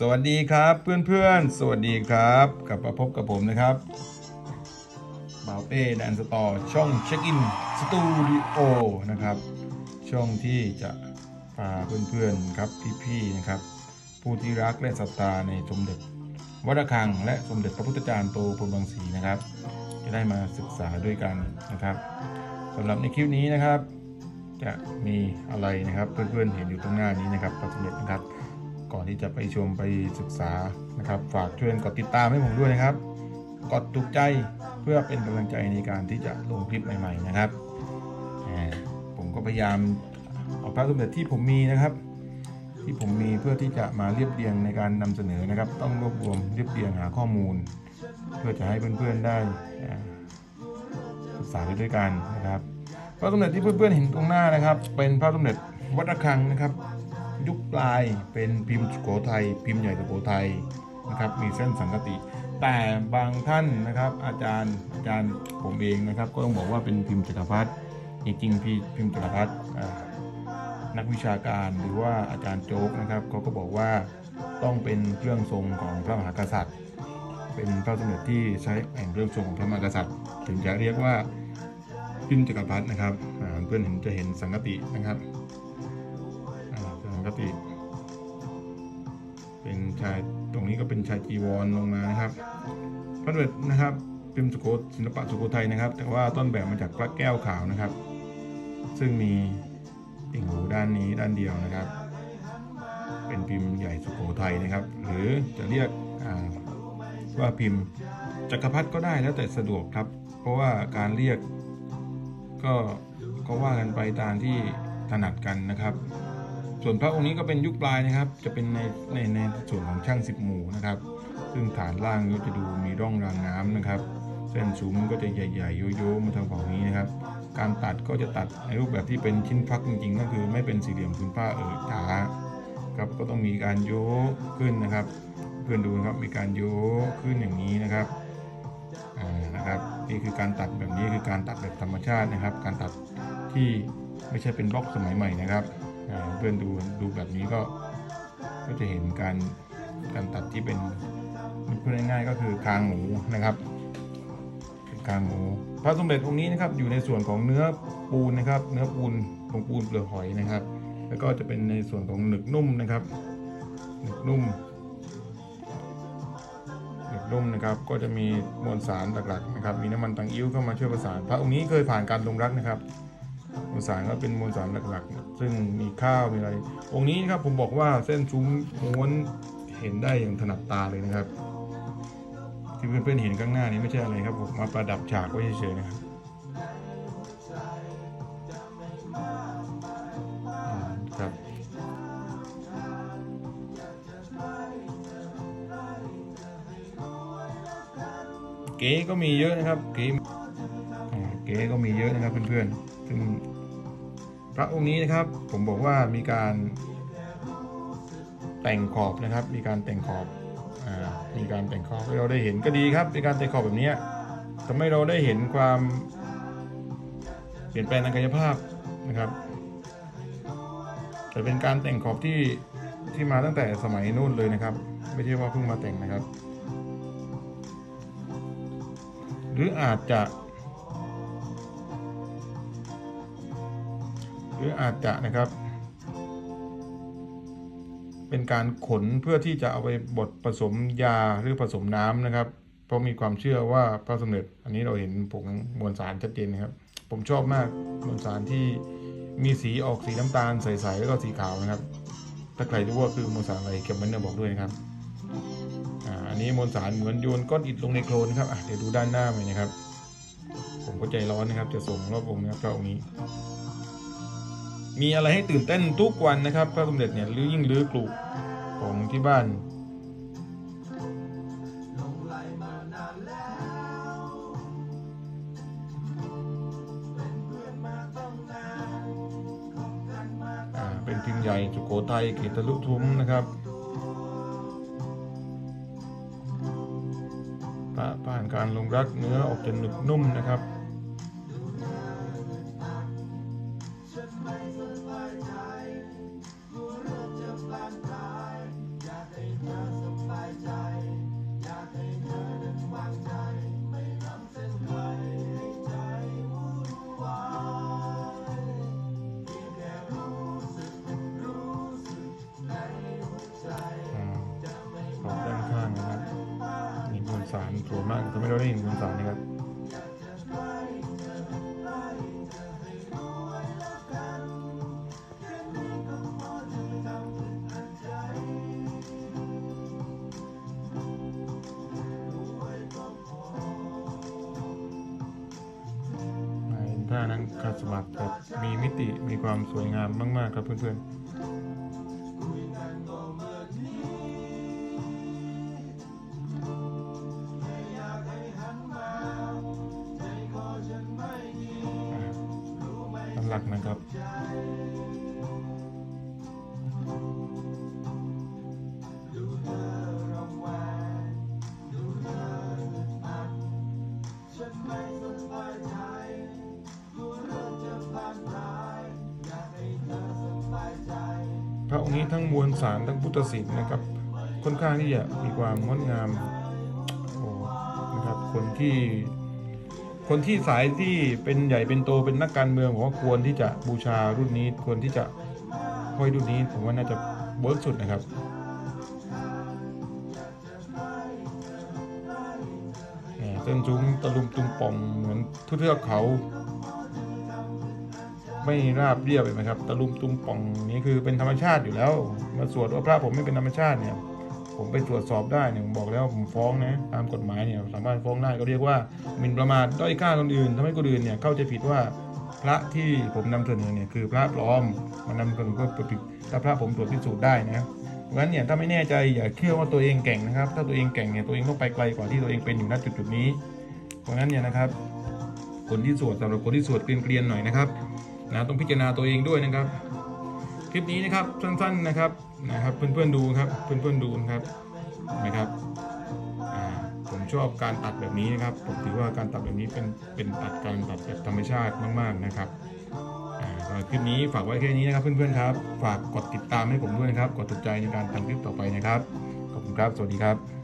สวัสดีครับเพื่อนๆ สวัสดีครับกลับมาพบกับผมนะครับบาวเป้แดนสตอร์ช่องเช็คอินสตูดิโอนะครับ ช่องที่จะพาเพื่อนๆครับพี่ๆนะครับ ผู้ที่รักและศรัทธาในสมเด็จวัดระฆังและสมเด็จพระพุทธจารย์โตพรหมรังสีนะครับ จะได้มาศึกษาด้วยกันนะครับสำหรับในคลิปนี้นะครับ จะมีอะไรนะครับเพื่อนๆเห็นอยู่ตรงหน้านี้นะครับพระสมเด็จนะครับ ก่อนที่จะไปชมไปศึกษานะครับ ฝากช่วยกดติดตามให้ผมด้วยนะครับ กดถูกใจเพื่อเป็นกำลังใจในการที่จะลงคลิปใหม่ ๆ นะครับ ผมก็พยายามเอาพระสมเด็จที่ผมมีนะครับ ที่ผมมีเพื่อที่จะมาเรียบเรียงในการนำเสนอนะครับ ต้องรวบรวมเรียบเรียงหาข้อมูล เพื่อจะให้เพื่อนๆได้ศึกษาไปด้วยกันนะครับพระสมเด็จที่เพื่อนๆเห็นตรงหน้านะครับ เป็นพระสมเด็จวัดระฆังนะครับ ยุคปลายเป็นพิมพ์สุโขทัยพิมพ์ใหญ่สุโขทัยนะครับมีเส้นสังกติ แต่บางท่านนะครับ อาจารย์อาจารย์ผมเองนะครับ ก็ต้องบอกว่าเป็นพิมพ์จักรพรรดิจริงๆพี่พิมพ์จักรพรรดินักวิชาการหรือว่าอาจารย์โจ๊กนะครับเขาก็บอกว่าต้องเป็นเครื่องทรงของพระมหากษัตริย์ เป็นพระสมเด็จที่ใช้แห่งเครื่องทรงของพระมหากษัตริย์ ถึงจะเรียกว่าพิมพ์จักรพรรดินะครับเพื่อนเห็นจะเห็นสังกตินะครับ อ่าสังกเป็นชายตรงนี้ก็เป็นชายจีวรลงมานะครับพระเวทนะครับพิมพ์สุโขศิลปะสุโขทัยนะครับ แต่ว่าต้นแบบมาจากพระแก้วขาวนะครับ ซึ่งมีติ่งหูด้านนี้ด้านเดียวนะครับ เป็นพิมพ์ใหญ่สุโขทัยนะครับ หรือจะเรียกว่าพิมพ์จักรพรรดิก็ได้แล้วแต่สะดวกครับ เพราะว่าการเรียกก็ก็ว่ากันไปตามที่ถนัดกันนะครับ ส่วนพระองค์นี้ก็เป็นยุคปลายนะครับ จะเป็นในในในส่วนของช่างสิบหมู่นะครับ ซึ่งฐานล่างก็จะดูมีร่องรางน้ำนะครับ เส้นสูงมันก็จะใหญ่ๆโยๆมาทางฝั่งนี้นะครับ การตัดก็จะตัดในรูปแบบที่เป็นชิ้นพักจริงๆ ก็คือไม่เป็นสี่เหลี่ยมผืนผ้าเออจ๋าครับก็ต้องมีการโยขึ้นนะครับเพื่อนดูนะครับมีการโยขึ้นอย่างนี้นะครับอ่านะครับนี่คือการตัดแบบนี้คือการตัดแบบธรรมชาตินะครับ การตัดที่ไม่ใช่เป็นบล็อกสมัยใหม่นะครับ เพื่อนดูดูแบบนี้ก็ก็จะเห็นการการตัดที่เป็นพูดง่ายๆก็คือคางหมูนะครับคางหมูพระสมเด็จองค์นี้นะครับอยู่ในส่วนของเนื้อปูนนะครับ เนื้อปูนผงปูนเปลือกหอยนะครับ แล้วก็จะเป็นในส่วนของหนึกนุ่มนะครับหนึกนุ่มหนึกนุ่มนะครับก็จะมีมวลสารหลักๆนะครับมีน้ำมันตังอิ้วเข้ามาช่วยประสานพระองค์นี้เคยผ่านการลงรักนะครับ มวลสารก็เป็นมวลสารหลักๆ ซึ่งมีข้าวมีอะไร องค์นี้ครับผมบอกว่าเส้นซุ้มม้วนเห็นได้อย่างถนัดตาเลยนะครับ ที่เพื่อนๆเห็นข้างหน้านี้ไม่ใช่อะไรครับผมมาประดับฉากไว้เฉยๆนะครับครับเก๋ก็มีเยอะนะครับเก๋เก๋ก็มีเยอะนะครับเพื่อนๆซึ่ง พระองค์นี้นะครับผมบอกว่ามีการแต่งขอบนะครับ มีการแต่งขอบอมีการแต่งขอบให้เราได้เห็นก็ดีครับ มีการแต่งขอบแบบนี้ทำให้เราได้เห็นความเปลี่ยนแปลงทางกายภาพนะครับแต่เป็นการแต่งขอบที่ที่มาตั้งแต่สมัยนู่นเลยนะครับ ไม่ใช่ว่าเพิ่งมาแต่งนะครับ หรืออาจจะ หรืออาจจะนะครับ เป็นการขนเพื่อที่จะเอาไปบดผสมยาหรือผสมน้ำนะครับ เพราะมีความเชื่อว่าพระสมเด็จ อันนี้เราเห็นผงมวลสารชัดเจนนะครับ ผมชอบมากมวลสารที่มีสีออกสีน้ำตาลใสๆแล้วก็สีขาวนะครับ ถ้าใครรู้ว่าคือมวลสารอะไรเก็บไว้ในบอกด้วยนะครับอ่าอันนี้มวลสารเหมือนโยนก้อนอิฐลงในโคลนนะครับเดี๋ยวดูด้านหน้าไปนะครับ ผมก็ใจร้อนนะครับ จะส่งรอบองค์นะครับพระองค์นี้ มีอะไรให้ตื่นเต้นทุกวันนะครับ พระสมเด็จเนี่ยหรือยิ่งรื้อกลุของที่บ้านอ่าเป็นพิมพ์ใหญ่สุโขทัยเขตลุทุ้มนะครับพระผ่านการลงรักเนื้อออกจะหนึบนุ่มนะครับ สารสวยมากทำให้เราได้เห็นมวลสารนะครับท่านั้นขัดสมาธิแบบมีมิติมีความสวยงามมาก ๆ ครับเพื่อนๆักนะครับ พระองค์นี้ทั้งมวลสารทั้งพุทธศิลป์นะครับ ค่อนข้างที่จะมีความงดงามโอ้นะครับคนที่ คนที่สายที่เป็นใหญ่เป็นโตเป็นนักการเมืองผมว่าควรที่จะบูชารุ่นนี้ควรที่จะห้อยรุ่นนี้ผมว่าน่าจะเวิร์กสุดนะครับแหม่เส้นจุ้งตะลุมตุงป่องเหมือนทุกเทือกเขา ไม่ราบเรียบเลยนะครับ ตะลุมตุมป่องนี้คือเป็นธรรมชาติอยู่แล้ว มาสวดว่าพระผมไม่เป็นธรรมชาติเนี่ย ผมไปตรวจสอบได้เนี่ยผมบอกแล้วผมฟ้องนะตามกฎหมายเนี่ยสามารถฟ้องได้ก็เรียกว่าหมิ่นประมาทด้อยค่าคนอื่นทำให้คนอื่นเนี่ยเข้าใจผิดว่าพระที่ผมนำเสนอเนี่ยคือพระปลอมมันนำเสนอก็ผิดถ้าพระผมตรวจพิสูจน์ได้นะเพราะฉะนั้นเนี่ยถ้าไม่แน่ใจอย่าเชื่อว่าตัวเองเก่งนะครับ ถ้าตัวเองเก่งเนี่ยตัวเองต้องไปไกลกว่าที่ตัวเองเป็นอยู่ณจุดจุดนี้ เพราะฉะนั้นเนี่ยนะครับ คนที่สวดสำหรับคนที่สวดเกรียนๆหน่อยนะครับนะต้องพิจารณาตัวเองด้วยนะครับ คลิปนี้นะครับสั้นๆนะครับ นะครับเพื่อนๆดูครับเพื่อนๆดูนะครับเห็นะครับผมชอบการตัดแบบนี้นะครับ ผมถือว่าการตัดแบบนี้เป็นเป็นตัดการตัดแบบธรรมชาติมากๆนะครับสำหรับคลิปนี้ฝากไว้แค่นี้นะครับเพื่อนๆครับ ฝากกดติดตามให้ผมด้วยนะครับ กดถูกใจในการทำคลิปต่อไปนะครับ ขอบคุณครับ สวัสดีครับ